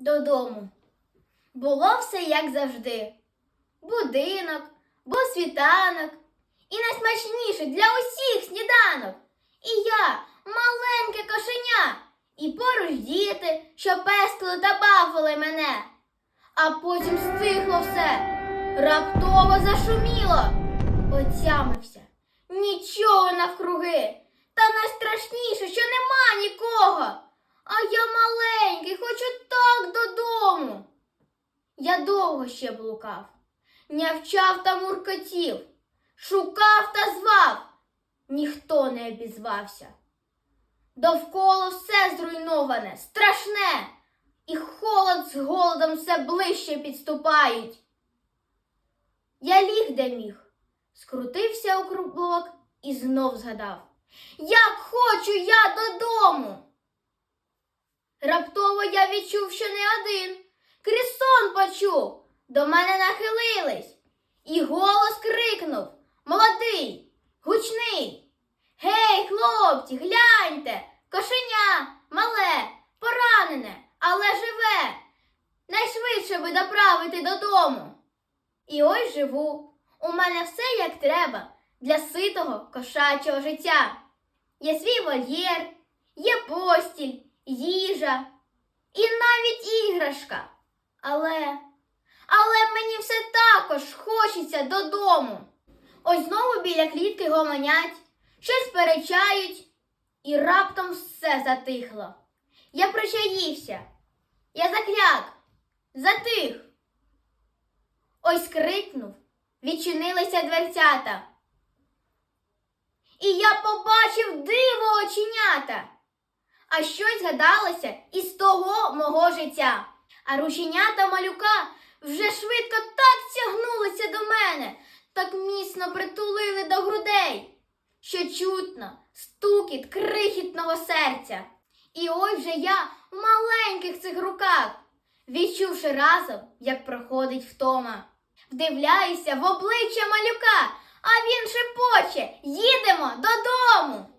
додому. Було все як завжди. Будинок, був світанок і найсмачніше для усіх сніданок. І я, маленьке кошеня, і поруч діти, що пестили та бавили мене. А потім стихло все, раптово зашуміло, отямився. Нічого навкруги, та найстрашніше, що нема нікого. А я маленький, хочу додому. Я довго ще блукав, нявчав та муркотів, шукав та звав, ніхто не обізвався. Довкола все зруйноване, страшне, і холод з голодом все ближче підступають. Я ліг де міг, скрутився у клубок і знов згадав, як хочу я додому. Раптово я відчув, що не один. Крізь сон почув, до мене нахилились, і голос крикнув Молодий, гучний. Гей, хлопці, гляньте, кошеня, мале, поранене, але живе. Найшвидше би доправити додому. І ось живу. У мене все як треба для ситого кошачого життя. Є свій вольєр, є постіль, їжа і навіть іграшка. Але, але мені все також хочеться додому. Ось знову біля клітки гомонять, щось перечають, і раптом все затихло. Я причаївся, я закляк, затих. Ось крикнув, відчинилися дверцята. І я побачив диво оченята. А щось згадалося із того мого життя. А рученята малюка вже швидко так тягнулися до мене, так міцно притулили до грудей, що чутно стукіт крихітного серця. І ось вже я в маленьких цих руках, відчувши разом, як проходить втома. Вдивляюся в обличчя малюка, а він шепоче їдемо додому.